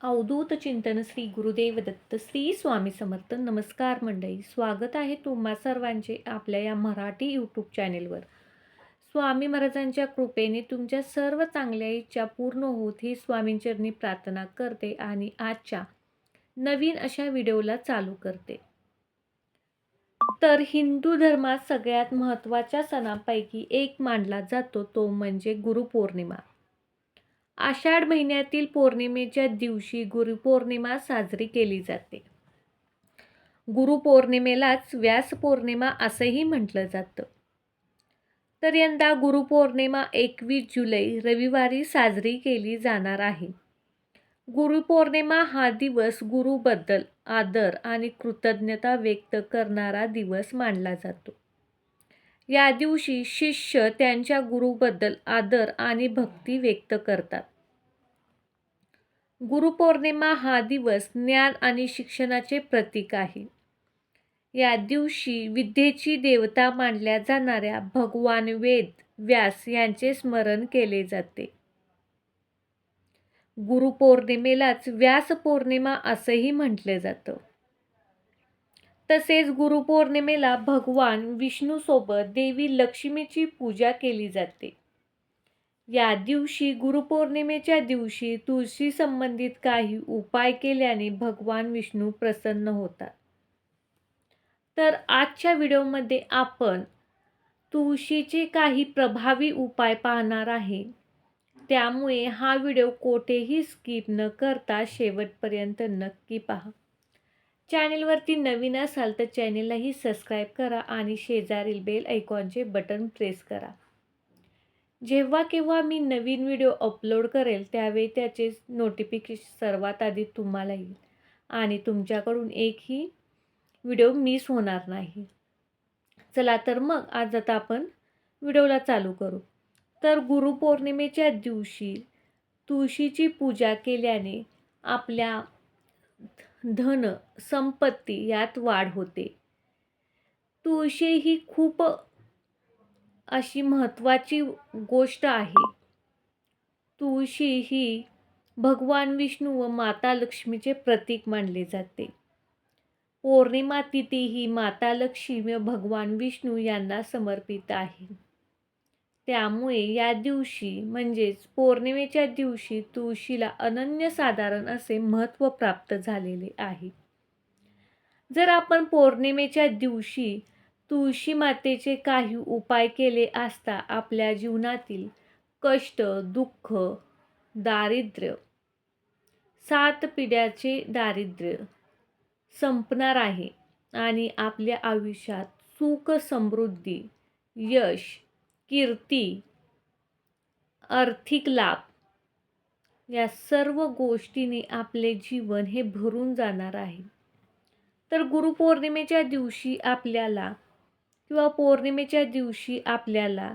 अवधूत चिंतन श्री गुरुदेव दत्त श्री स्वामी समर्थ. नमस्कार मंडळी. स्वागत आहे तुम्हा सर्वांचे आपल्या या मराठी यूट्यूब चॅनेलवर स्वामी महाराजांच्या कृपेने तुमच्या सर्व चांगल्या इच्छा पूर्ण होत ही स्वामींचरणी प्रार्थना करते आणि आजच्या नवीन अशा व्हिडिओला चालू करते. तर हिंदू धर्मात सगळ्यात महत्त्वाच्या सणांपैकी एक मानला जातो तो म्हणजे गुरुपौर्णिमा. आषाढ महिन्यातील पौर्णिमेच्या दिवशी गुरुपौर्णिमा साजरी केली जाते. गुरुपौर्णिमेलाच व्यास पौर्णिमा असंही म्हटलं जातं. तर यंदा गुरुपौर्णिमा एकवीस जुलै रविवारी साजरी केली जाणार आहे. गुरुपौर्णिमा हा दिवस गुरुबद्दल आदर आणि कृतज्ञता व्यक्त करणारा दिवस मानला जातो. या दिवशी शिष्य त्यांच्या गुरुबद्दल आदर आणि भक्ती व्यक्त करतात. गुरुपौर्णिमा हा दिवस ज्ञान आणि शिक्षणाचे प्रतीक आहे. या दिवशी विद्येची देवता मानल्या जाणाऱ्या भगवान वेद व्यास यांचे स्मरण केले जाते. गुरुपौर्णिमेलाच व्यास पौर्णिमा असंही म्हटलं जातं. तसेच गुरुपौर्णिमेला भगवान विष्णूसोबत देवी लक्ष्मीची पूजा केली जाते. या दिवशी गुरुपौर्णिमेच्या दिवशी तुळशी संबंधित काही उपाय केल्याने भगवान विष्णू प्रसन्न होतात. तर आजच्या व्हिडिओमध्ये आपण तुळशीचे काही प्रभावी उपाय पाहणार आहे. त्यामुळे हा व्हिडिओ कोठेही स्किप न करता शेवटपर्यंत नक्की पहा. चॅनेलवरती नवीन असाल तर चॅनेललाही सबस्क्राईब करा आणि शेजारील बेल ऐकॉनचे बटन प्रेस करा. जेव्हा केव्हा मी नवीन व्हिडिओ अपलोड करेल त्यावेळी त्याचे नोटिफिकेशन सर्वात आधी तुम्हाला येईल आणि तुमच्याकडून एकही व्हिडिओ मिस होणार नाही. चला तर मग आज आता आपण व्हिडिओला चालू करू. तर गुरुपौर्णिमेच्या दिवशी तुळशीची पूजा केल्याने आपल्या धन संपत्ती यात वाढ होते. तुळशी ही खूप अशी महत्त्वाची गोष्ट आहे. तुळशी ही भगवान विष्णू व माता लक्ष्मीचे प्रतीक मानले जाते. पौर्णिमा तिथी ही माता लक्ष्मी व भगवान विष्णू यांना समर्पित आहे. त्यामुळे या दिवशी म्हणजेच पौर्णिमेच्या दिवशी तुळशीला अनन्यसाधारण असे महत्त्व प्राप्त झालेले आहे. जर आपण पौर्णिमेच्या दिवशी तुळशी मातेचे काही उपाय केले असता आपल्या जीवनातील कष्ट दुःख दारिद्र्य सात पिढ्याचे दारिद्र्य संपणार आहे आणि आपल्या आयुष्यात सुख समृद्धी यश कीर्ती आर्थिक लाभ या सर्व गोष्टीने आपले जीवन हे भरून जाणार आहे. तर गुरुपौर्णिमेच्या दिवशी आपल्याला किंवा पौर्णिमेच्या दिवशी आपल्याला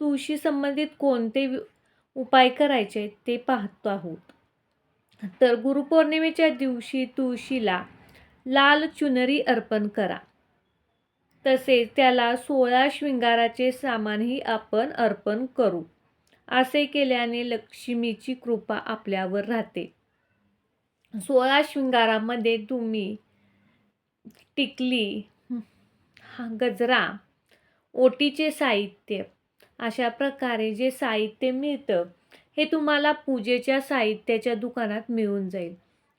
तुळशी संबंधित कोणते उपाय करायचे ते पाहतो आहोत. तर गुरुपौर्णिमेच्या दिवशी तुळशीला लाल चुनरी अर्पण करा. तसेच त्याला सोळा शृंगाराचे सामानही आपण अर्पण करू. असे केल्याने लक्ष्मीची कृपा आपल्यावर राहते. सोळा शृंगारामध्ये तुम्ही टिकली गजरा ओटीचे साहित्य अशा प्रकारे जे साहित्य मिळतं हे तुम्हाला पूजेच्या साहित्याच्या दुकानात मिळून जाईल.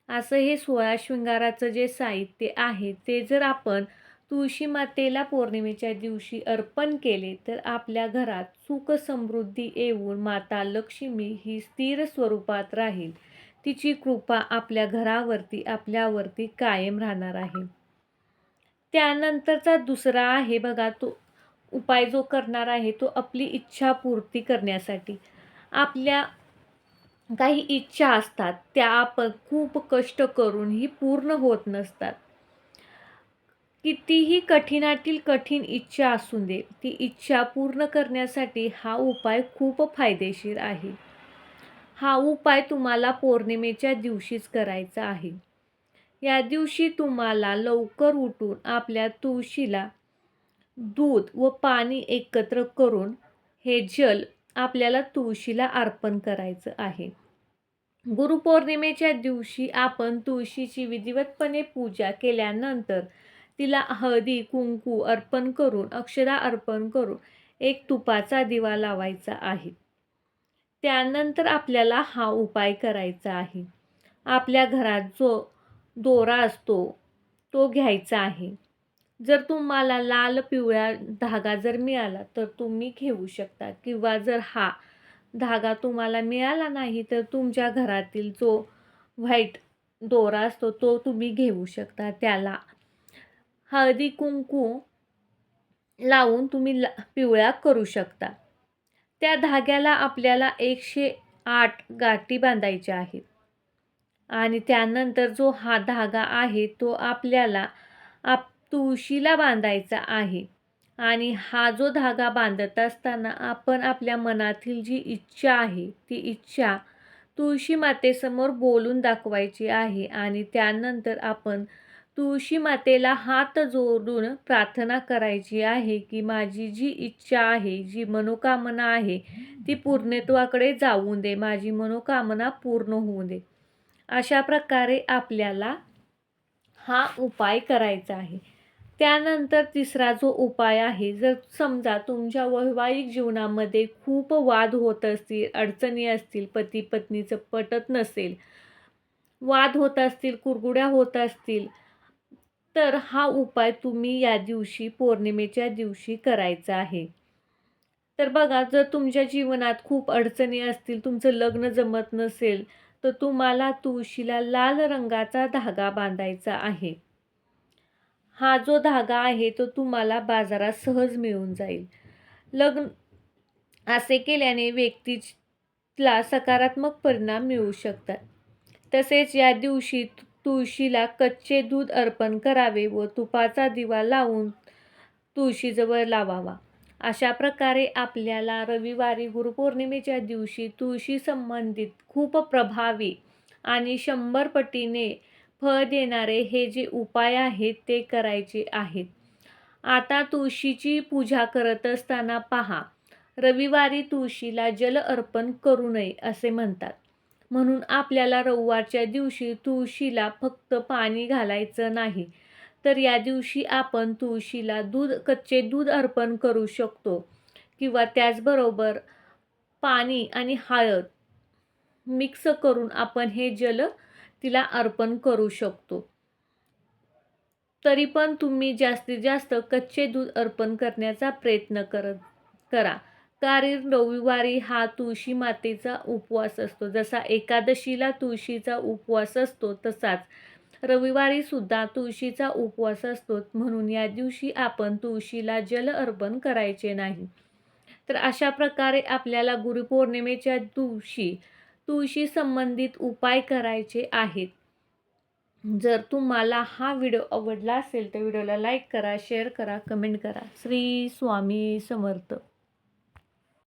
असं हे सोळा शृंगाराचं जे साहित्य आहे ते जर आपण तुळशी मातेला पौर्णिमेच्या दिवशी अर्पण केले तर आपल्या घरात सुख समृद्धी येऊन माता लक्ष्मी ही स्थिर स्वरूपात राहील. तिची कृपा आपल्या घरावरती आपल्यावरती कायम राहणार आहे. त्यानंतरचा दुसरा आहे बघा तो उपाय जो करणार आहे तो आपली इच्छा पूर्ती करण्यासाठी. आपल्या काही इच्छा असतात त्या आपण खूप कष्ट करूनही पूर्ण होत नसतात. कितीही कठीणातील कठीण इच्छा असू दे ती इच्छा पूर्ण करण्यासाठी हा उपाय खूप फायदेशीर आहे. हा उपाय तुम्हाला पौर्णिमेच्या दिवशीच करायचा आहे. या दिवशी तुम्हाला लवकर उठून आपल्या तुळशीला दूध व पाणी एकत्र करून हे जल आपल्याला तुळशीला अर्पण करायचं आहे. गुरुपौर्णिमेच्या दिवशी आपण तुळशीची विधिवतपणे पूजा केल्यानंतर तिला हळदी कुंकू अर्पण करून अक्षरा अर्पण करून एक तुपाचा दिवा लावायचा आहे. त्यानंतर आपल्याला हा उपाय करायचा आहे. आपल्या घरात जो दोरा असतो तो घ्यायचा आहे. जर तुम्हाला लाल पिवळा धागा जर मिळाला तर तुम्ही घेऊ शकता. किंवा जर हा धागा तुम्हाला मिळाला नाही तर तुमच्या घरातील जो व्हाईट दोरा असतो तो तुम्ही घेऊ शकता. त्याला हळदी कुंकू लावून तुम्ही ला पिवळा करू शकता. त्या धाग्याला आपल्याला एकशे आठ गाठी बांधायच्या आहेत. आणि त्यानंतर जो हा धागा आहे तो आपल्याला आप तुळशीला बांधायचा आहे. आणि हा जो धागा बांधत असताना आपण आपल्या मनातील जी इच्छा आहे ती इच्छा तुळशी मातेसमोर बोलून दाखवायची आहे. आणि त्यानंतर आपण तुळशी मातेला हात जोडून प्रार्थना करायची आहे की माझी जी इच्छा आहे जी मनोकामना आहे ती पूर्णत्वाकडे जाऊन दे. माझी मनोकामना पूर्ण होऊ दे. अशा प्रकारे आपल्याला हा उपाय करायचा आहे. त्यानंतर तिसरा जो उपाय आहे जर समजा तुमच्या वैवाहिक जीवनामध्ये खूप वाद होत असतील अडचणी असतील पती पत्नीचं पटत नसेल वाद होत असतील कुरगुड्या होत असतील तर हा उपाय तुम्ही या दिवशी पौर्णिमेच्या दिवशी करायचा आहे. तर बघा जर तुमच्या जीवनात खूप अडचणी असतील तुमचं लग्न जमत नसेल तर तुम्हाला तुळशीला लाल रंगाचा धागा बांधायचा आहे. हा जो धागा आहे तो तुम्हाला बाजारात सहज मिळून जाईल. लग्न असे केल्याने व्यक्तीला सकारात्मक परिणाम मिळू शकतात. तसेच या दिवशी तुळशीला कच्चे दूध अर्पण करावे व तुपाचा दिवा लावून तुळशीजवळ लावावा. अशा प्रकारे आपल्याला रविवारी गुरुपौर्णिमेच्या दिवशी तुळशी संबंधित खूप प्रभावी आणि शंभर पटीने फळ देणारे हे जे उपाय आहेत ते करायचे आहेत. आता तुळशीची पूजा करत असताना पहा रविवारी तुळशीला जल अर्पण करू नये असे म्हणतात. म्हणून आपल्याला रविवारच्या दिवशी तुळशीला फक्त पाणी घालायचं नाही. तर या दिवशी आपण तुळशीला दूध कच्चे दूध अर्पण करू शकतो किंवा त्याचबरोबर पाणी आणि हळद मिक्स करून आपण हे जल तिला अर्पण करू शकतो. तरी पण तुम्ही जास्तीत जास्त कच्चे दूध अर्पण करण्याचा प्रयत्न करत करा. कारण रविवारी हा तुळशी मातेचा उपवास असतो. जसा एकादशीला तुळशीचा उपवास असतो तसाच रविवारी सुद्धा तुळशीचा उपवास असतो. म्हणून या दिवशी आपण तुळशीला जल अर्पण करायचे नाही. तर अशा प्रकारे आपल्याला गुरुपौर्णिमेच्या दिवशी तुळशी संबंधित उपाय करायचे आहेत. जर तुम्हाला हा व्हिडिओ आवडला असेल तर व्हिडिओला लाईक करा शेअर करा कमेंट करा. श्री स्वामी समर्थ.